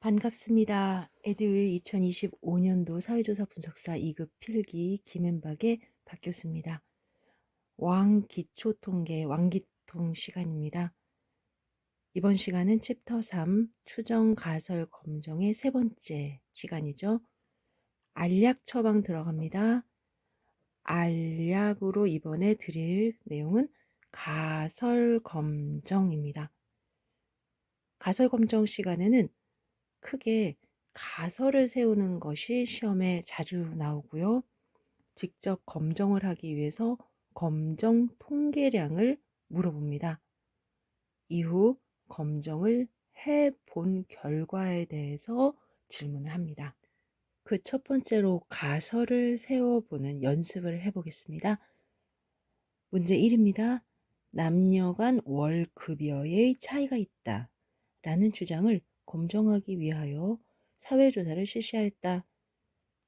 반갑습니다. 에듀윌 2025년도 사회조사 분석사 2급 필기 김앤박에 바뀌었습니다. 왕기초통계 왕기통 시간입니다. 이번 시간은 챕터 3 추정 가설 검정의 세 번째 시간이죠. 알약 처방 들어갑니다. 알약으로 이번에 드릴 내용은 가설 검정입니다. 가설 검정 시간에는 크게 가설을 세우는 것이 시험에 자주 나오고요. 직접 검정을 하기 위해서 검정 통계량을 물어봅니다. 이후 검정을 해 본 결과에 대해서 질문을 합니다. 그 첫 번째로 가설을 세워보는 연습을 해보겠습니다. 문제 1입니다. 남녀 간 월급여의 차이가 있다. 라는 주장을 검증하기 위하여 사회조사를 실시하였다.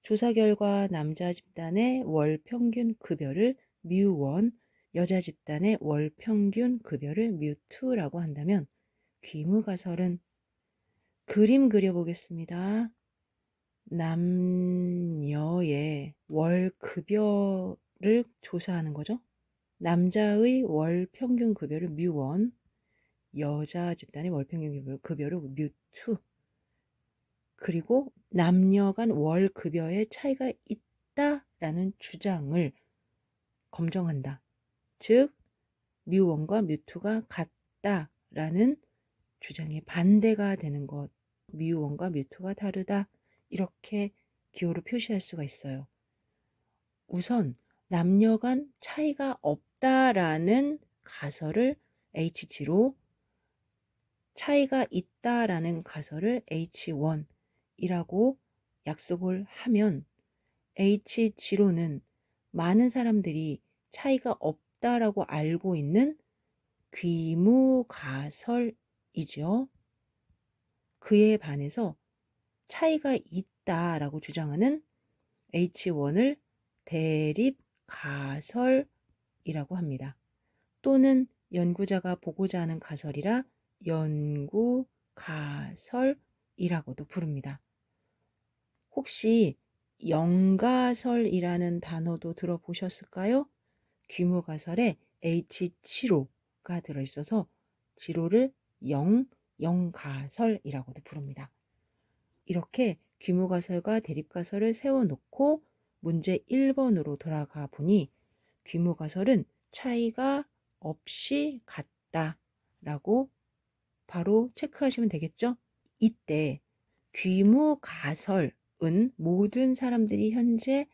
조사 결과 남자 집단의 월 평균 급여를 뮤1, 여자 집단의 월 평균 급여를 뮤2라고 한다면 귀무가설은 그림 그려보겠습니다. 남녀의 월 급여를 조사하는 거죠. 남자의 월 평균 급여를 뮤1, 여자 집단의 월 평균 급여를 뮤2 그리고 남녀 간 월 급여의 차이가 있다라는 주장을 검증한다. 즉 뮤1과 뮤2가 같다라는 주장의 반대가 되는 것. 뮤1과 뮤2가 다르다. 이렇게 기호로 표시할 수가 있어요. 우선 남녀 간 차이가 없다라는 가설을 H지로 차이가 있다라는 가설을 H1이라고 약속을 하면 H0는 많은 사람들이 차이가 없다라고 알고 있는 귀무가설이죠. 그에 반해서 차이가 있다라고 주장하는 H1을 대립가설이라고 합니다. 또는 연구자가 보고자 하는 가설이라 연구 가설이라고도 부릅니다. 혹시 영가설이라는 단어도 들어보셨을까요? 귀무가설에 H7호가 들어있어서 지로를 영, 영가설이라고도 부릅니다. 이렇게 귀무가설과 대립가설을 세워놓고 문제 1번으로 돌아가 보니 귀무가설은 차이가 없이 같다라고 바로 체크하시면 되겠죠? 이때 귀무가설은 모든 사람들이 현재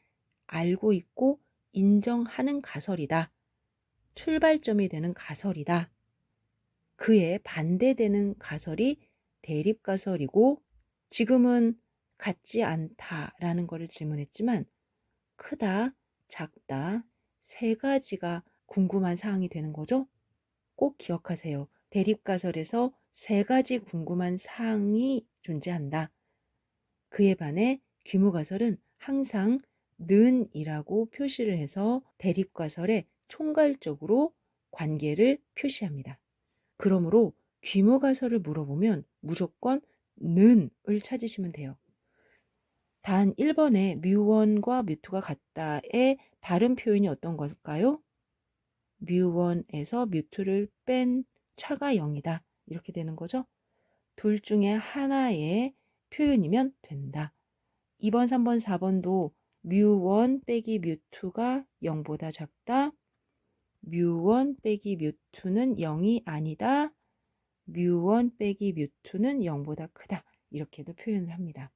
알고 있고 인정하는 가설이다. 출발점이 되는 가설이다. 그에 반대되는 가설이 대립가설이고 지금은 같지 않다라는 것을 질문했지만 크다, 작다, 세 가지가 궁금한 사항이 되는 거죠. 꼭 기억하세요. 대립가설에서 세 가지 궁금한 사항이 존재한다. 그에 반해 귀무가설은 항상 는이라고 표시를 해서 대립가설에 총괄적으로 관계를 표시합니다. 그러므로 귀무가설을 물어보면 무조건 는을 찾으시면 돼요. 단 1번에 뮤1과 뮤2가 같다의 다른 표현이 어떤 걸까요? 뮤1에서 뮤2를 뺀 차가 0이다. 이렇게 되는 거죠. 둘 중에 하나의 표현이면 된다. 2번, 3번, 4번도 뮤1 빼기 뮤2가 0보다 작다. 뮤1 빼기 뮤2는 0이 아니다. 뮤1 빼기 뮤2는 0보다 크다. 이렇게도 표현을 합니다.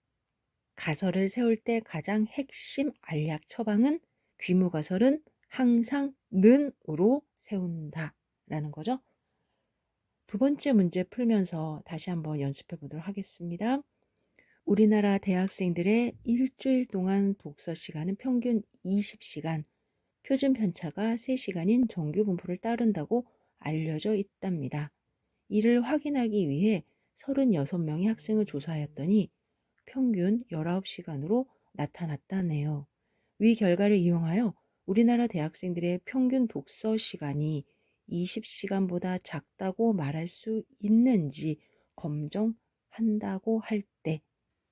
가설을 세울 때 가장 핵심 알약 처방은 귀무가설은 항상 는으로 세운다. 라는 거죠. 두 번째 문제 풀면서 다시 한번 연습해 보도록 하겠습니다. 우리나라 대학생들의 일주일 동안 독서 시간은 평균 20시간, 표준 편차가 3시간인 정규 분포를 따른다고 알려져 있답니다. 이를 확인하기 위해 36명의 학생을 조사하였더니 평균 19시간으로 나타났다네요. 위 결과를 이용하여 우리나라 대학생들의 평균 독서 시간이 20시간보다 작다고 말할 수 있는지 검정하라 한다고 할 때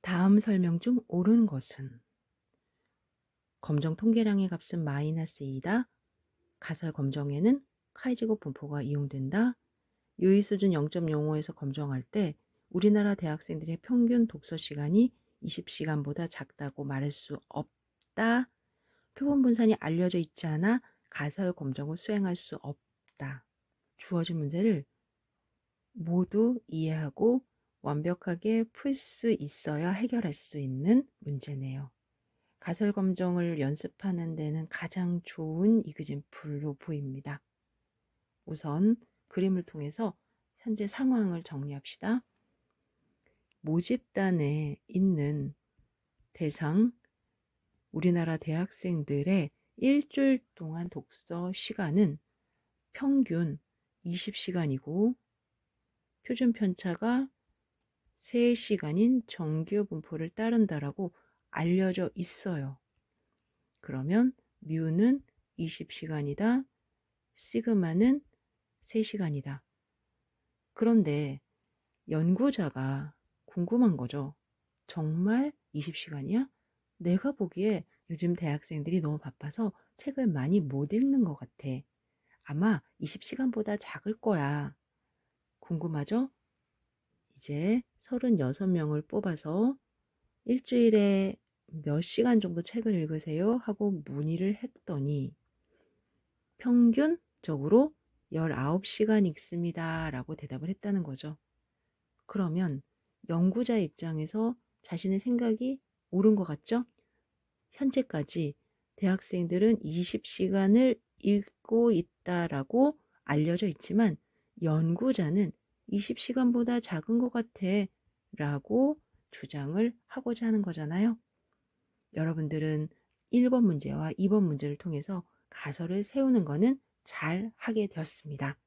다음 설명 중 옳은 것은 검정 통계량의 값은 마이너스 2다. 가설 검정에는 카이제곱 분포가 이용된다. 유의 수준 0.05에서 검정할 때 우리나라 대학생들의 평균 독서 시간이 20시간보다 작다고 말할 수 없다. 표본 분산이 알려져 있지 않아 가설 검정을 수행할 수 없다. 주어진 문제를 모두 이해하고 완벽하게 풀 수 있어야 해결할 수 있는 문제네요. 가설 검정을 연습하는 데는 가장 좋은 이그젠플로 보입니다. 우선 그림을 통해서 현재 상황을 정리합시다. 모집단에 있는 대상 우리나라 대학생들의 일주일 동안 독서 시간은 평균 20시간이고 표준 편차가 3시간인 정규 분포를 따른다라고 알려져 있어요. 그러면 뮤는 20시간이다. 시그마는 3시간이다. 그런데 연구자가 궁금한 거죠. 정말 20시간이야? 내가 보기에 요즘 대학생들이 너무 바빠서 책을 많이 못 읽는 것 같아. 아마 20시간보다 작을 거야. 궁금하죠? 이제 36명을 뽑아서 일주일에 몇 시간 정도 책을 읽으세요? 하고 문의를 했더니 평균적으로 19시간 읽습니다. 라고 대답을 했다는 거죠. 그러면 연구자 입장에서 자신의 생각이 옳은 것 같죠? 현재까지 대학생들은 20시간을 읽고 있다라고 알려져 있지만 연구자는 20시간보다 작은 것 같아 라고 주장을 하고자 하는 거잖아요. 여러분들은 1번 문제와 2번 문제를 통해서 가설을 세우는 거는 잘 하게 되었습니다.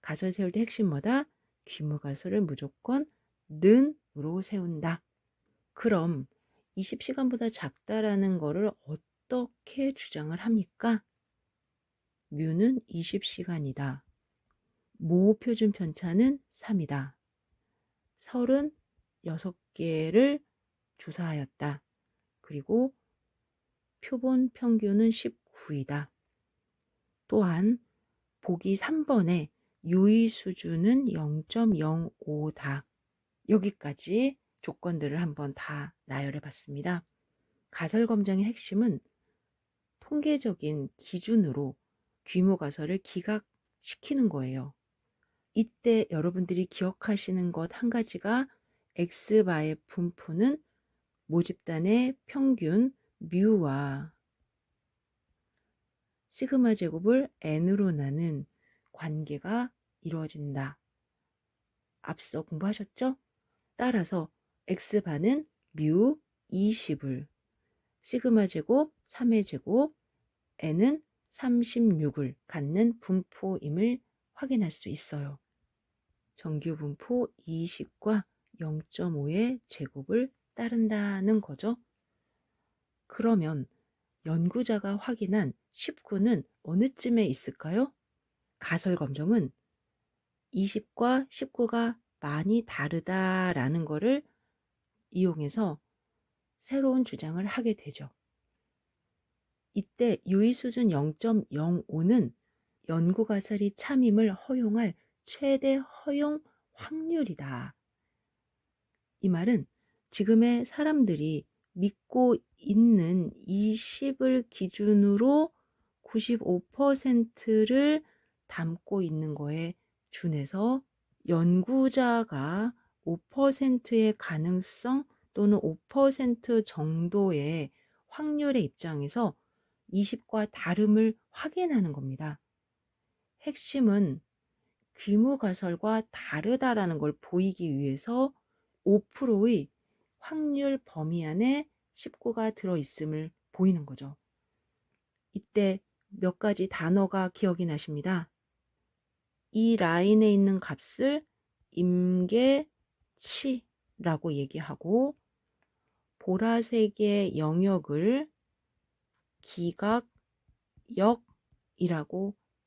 가설 세울 때 핵심 뭐다? 귀무 가설을 무조건 는으로 세운다. 그럼 20시간보다 작다라는 거를 어떻게 주장을 합니까? 뮤는 20시간이다. 모 표준 편차는 3이다. 36개를 조사하였다. 그리고 표본 평균은 19이다. 또한 보기 3번에 유의 수준은 0.05다. 여기까지 조건들을 한번 다 나열해 봤습니다. 가설 검정의 핵심은 통계적인 기준으로 규모 가설을 기각시키는 거예요. 이때 여러분들이 기억하시는 것 한 가지가 x바의 분포는 모집단의 평균 뮤와 시그마 제곱을 n으로 나는 관계가 이루어진다. 앞서 공부하셨죠? 따라서 x바는 뮤 20을 시그마 제곱 3의 제곱 n은 36을 갖는 분포임을 확인할 수 있어요. 정규 분포 20과 0.5의 제곱을 따른다는 거죠. 그러면 연구자가 확인한 19는 어느 쯤에 있을까요? 가설 검정은 20과 19가 많이 다르다라는 것을 이용해서 새로운 주장을 하게 되죠. 이때 유의 수준 0.05는 연구 가설이 참임을 허용할 최대 허용 확률이다. 이 말은 지금의 사람들이 믿고 있는 20을 기준으로 95%를 담고 있는 거에 준해서 연구자가 5%의 가능성 또는 5% 정도의 확률의 입장에서 20과 다름을 확인하는 겁니다. 핵심은 귀무 가설과 다르다라는 걸 보이기 위해서 5%의 확률 범위 안에 19가 들어있음을 보이는 거죠. 이때 몇 가지 단어가 기억이 나십니다. 이 라인에 있는 값을 임계치라고 얘기하고 보라색의 영역을 기각역이라고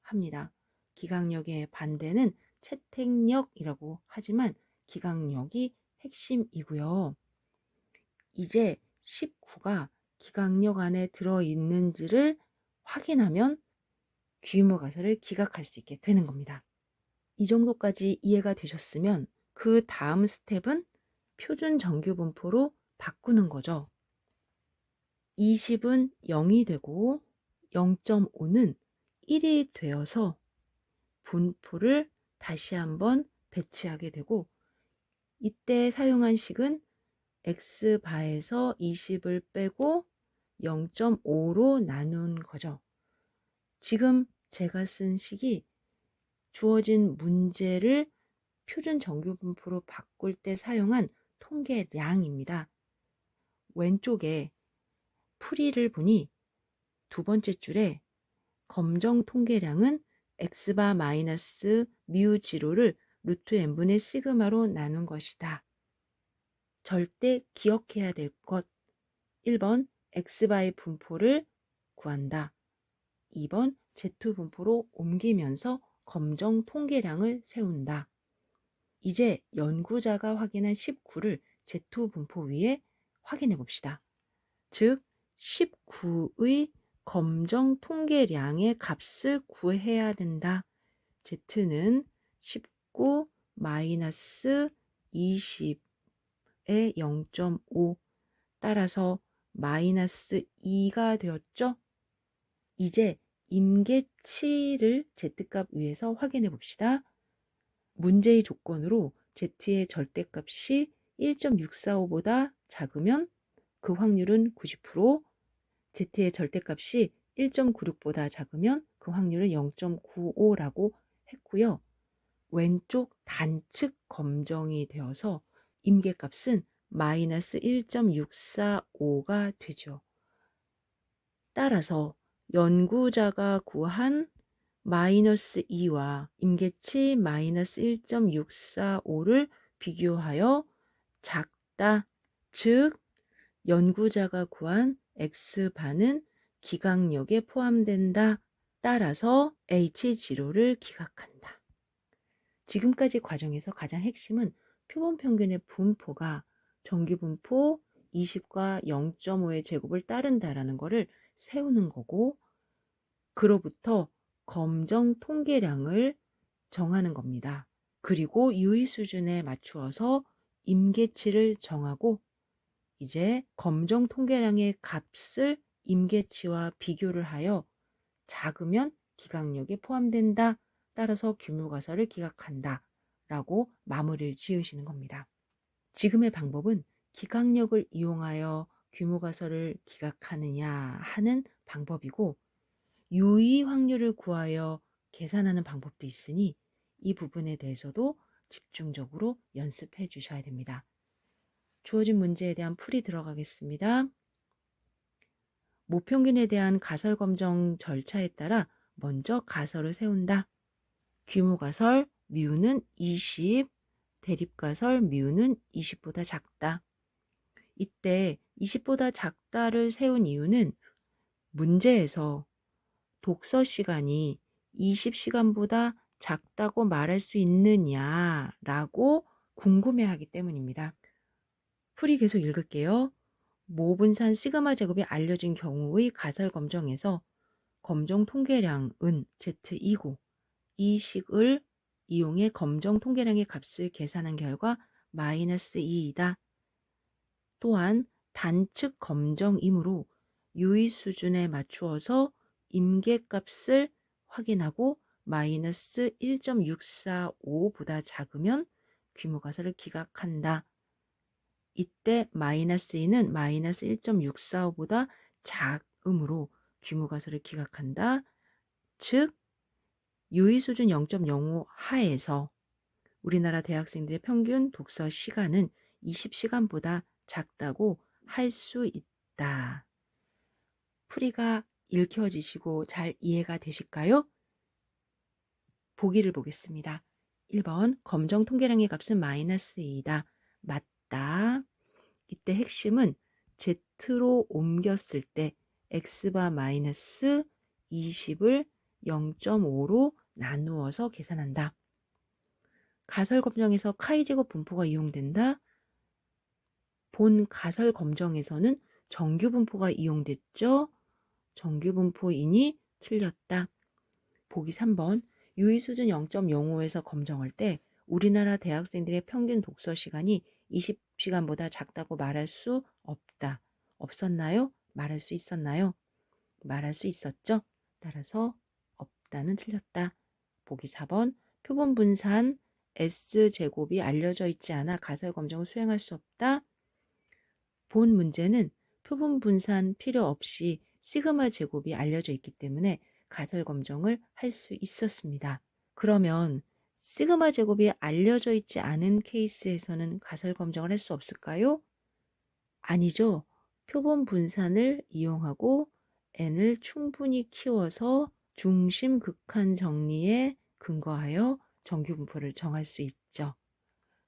합니다. 기각역의 반대는 채택역이라고 하지만 기각역이 핵심이고요. 이제 19가 기각력 안에 들어있는지를 확인하면 귀유모 가설을 기각할 수 있게 되는 겁니다. 이 정도까지 이해가 되셨으면 그 다음 스텝은 표준 정규 분포로 바꾸는 거죠. 20은 0이 되고 0.5는 1이 되어서 분포를 다시 한번 배치하게 되고 이때 사용한 식은 x바에서 20을 빼고 0.5로 나눈 거죠. 지금 제가 쓴 식이 주어진 문제를 표준 정규 분포로 바꿀 때 사용한 통계량입니다. 왼쪽에 풀이를 보니 두 번째 줄에 검정 통계량은 x바 마이너스 뮤 지로를 루트 n분의 시그마로 나눈 것이다. 절대 기억해야 될 것. 1번 x바의 분포를 구한다. 2번 z 분포로 옮기면서 검정 통계량을 세운다. 이제 연구자가 확인한 19를 z 분포 위에 확인해 봅시다. 즉 19의 검정 통계량의 값을 구해야 된다. z는 19 마이너스 20의 0.5 따라서 마이너스 2가 되었죠? 이제 임계치를 z값 위에서 확인해 봅시다. 문제의 조건으로 z의 절대값이 1.645보다 작으면 그 확률은 90%, z의 절대값이 1.96보다 작으면 그 확률은 0.95라고 했고요. 왼쪽 단측 검정이 되어서 임계값은 마이너스 1.645가 되죠. 따라서 연구자가 구한 마이너스 2와 임계치 마이너스 1.645를 비교하여 작다. 즉, 연구자가 구한 x반은 기각력에 포함된다. 따라서 H0를 기각한다. 지금까지 과정에서 가장 핵심은 표본 평균의 분포가 정기분포 20과 0.5의 제곱을 따른다라는 것을 세우는 거고 그로부터 검정 통계량을 정하는 겁니다. 그리고 유의 수준에 맞추어서 임계치를 정하고 이제 검정 통계량의 값을 임계치와 비교를 하여 작으면 기각력에 포함된다. 따라서 규모가설을 기각한다. 라고 마무리를 지으시는 겁니다. 지금의 방법은 기각력을 이용하여 규모가설을 기각하느냐 하는 방법이고 유의 확률을 구하여 계산하는 방법도 있으니 이 부분에 대해서도 집중적으로 연습해 주셔야 됩니다. 주어진 문제에 대한 풀이 들어가겠습니다. 모평균에 대한 가설 검정 절차에 따라 먼저 가설을 세운다. 규모 가설 뮤는 20, 대립 가설 뮤는 20보다 작다. 이때 20보다 작다를 세운 이유는 문제에서 독서 시간이 20시간보다 작다고 말할 수 있느냐라고 궁금해하기 때문입니다. 풀이 계속 읽을게요. 모분산 시그마 제곱이 알려진 경우의 가설 검정에서 검정 통계량은 Z2고 이 식을 이용해 검정 통계량의 값을 계산한 결과 마이너스 2이다. 또한 단측 검정이므로 유의 수준에 맞추어서 임계값을 확인하고 마이너스 1.645보다 작으면 규모가설을 기각한다. 이때 마이너스 2는 마이너스 1.645보다 작음으로 규모가설을 기각한다. 즉 유의 수준 0.05 하에서 우리나라 대학생들의 평균 독서 시간은 20시간보다 작다고 할 수 있다. 풀이가 읽혀지시고 잘 이해가 되실까요? 보기를 보겠습니다. 1번 검정 통계량의 값은 마이너스 2다. 맞다. 이때 핵심은 Z로 옮겼을 때 X바 마이너스 20을 0.5로 나누어서 계산한다. 가설 검정에서 카이 제곱 분포가 이용된다. 본 가설 검정에서는 정규 분포가 이용됐죠? 정규 분포이니 틀렸다. 보기 3번 유의 수준 0.05에서 검정할 때 우리나라 대학생들의 평균 독서 시간이 20시간보다 작다고 말할 수 없다. 없었나요? 말할 수 있었나요? 말할 수 있었죠? 따라서 없다는 틀렸다. 보기 4번 표본 분산 S제곱이 알려져 있지 않아 가설 검정을 수행할 수 없다. 본 문제는 표본 분산 필요 없이 시그마 제곱이 알려져 있기 때문에 가설 검정을 할 수 있었습니다. 그러면 시그마 제곱이 알려져 있지 않은 케이스에서는 가설 검정을 할 수 없을까요? 아니죠. 표본 분산을 이용하고 n을 충분히 키워서 중심 극한 정리에 근거하여 정규 분포를 정할 수 있죠.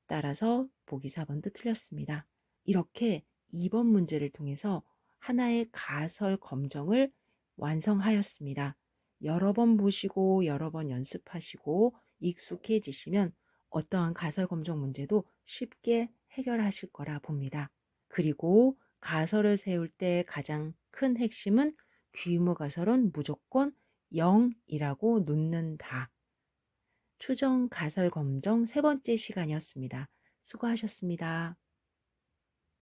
따라서 보기 4번도 틀렸습니다. 이렇게 2번 문제를 통해서 하나의 가설 검정을 완성하였습니다. 여러 번 보시고 여러 번 연습하시고 익숙해지시면 어떠한 가설 검정 문제도 쉽게 해결하실 거라 봅니다. 그리고 가설을 세울 때 가장 큰 핵심은 규모 가설은 무조건 0이라고 놓는다. 추정 가설 검정 세 번째 시간이었습니다. 수고하셨습니다.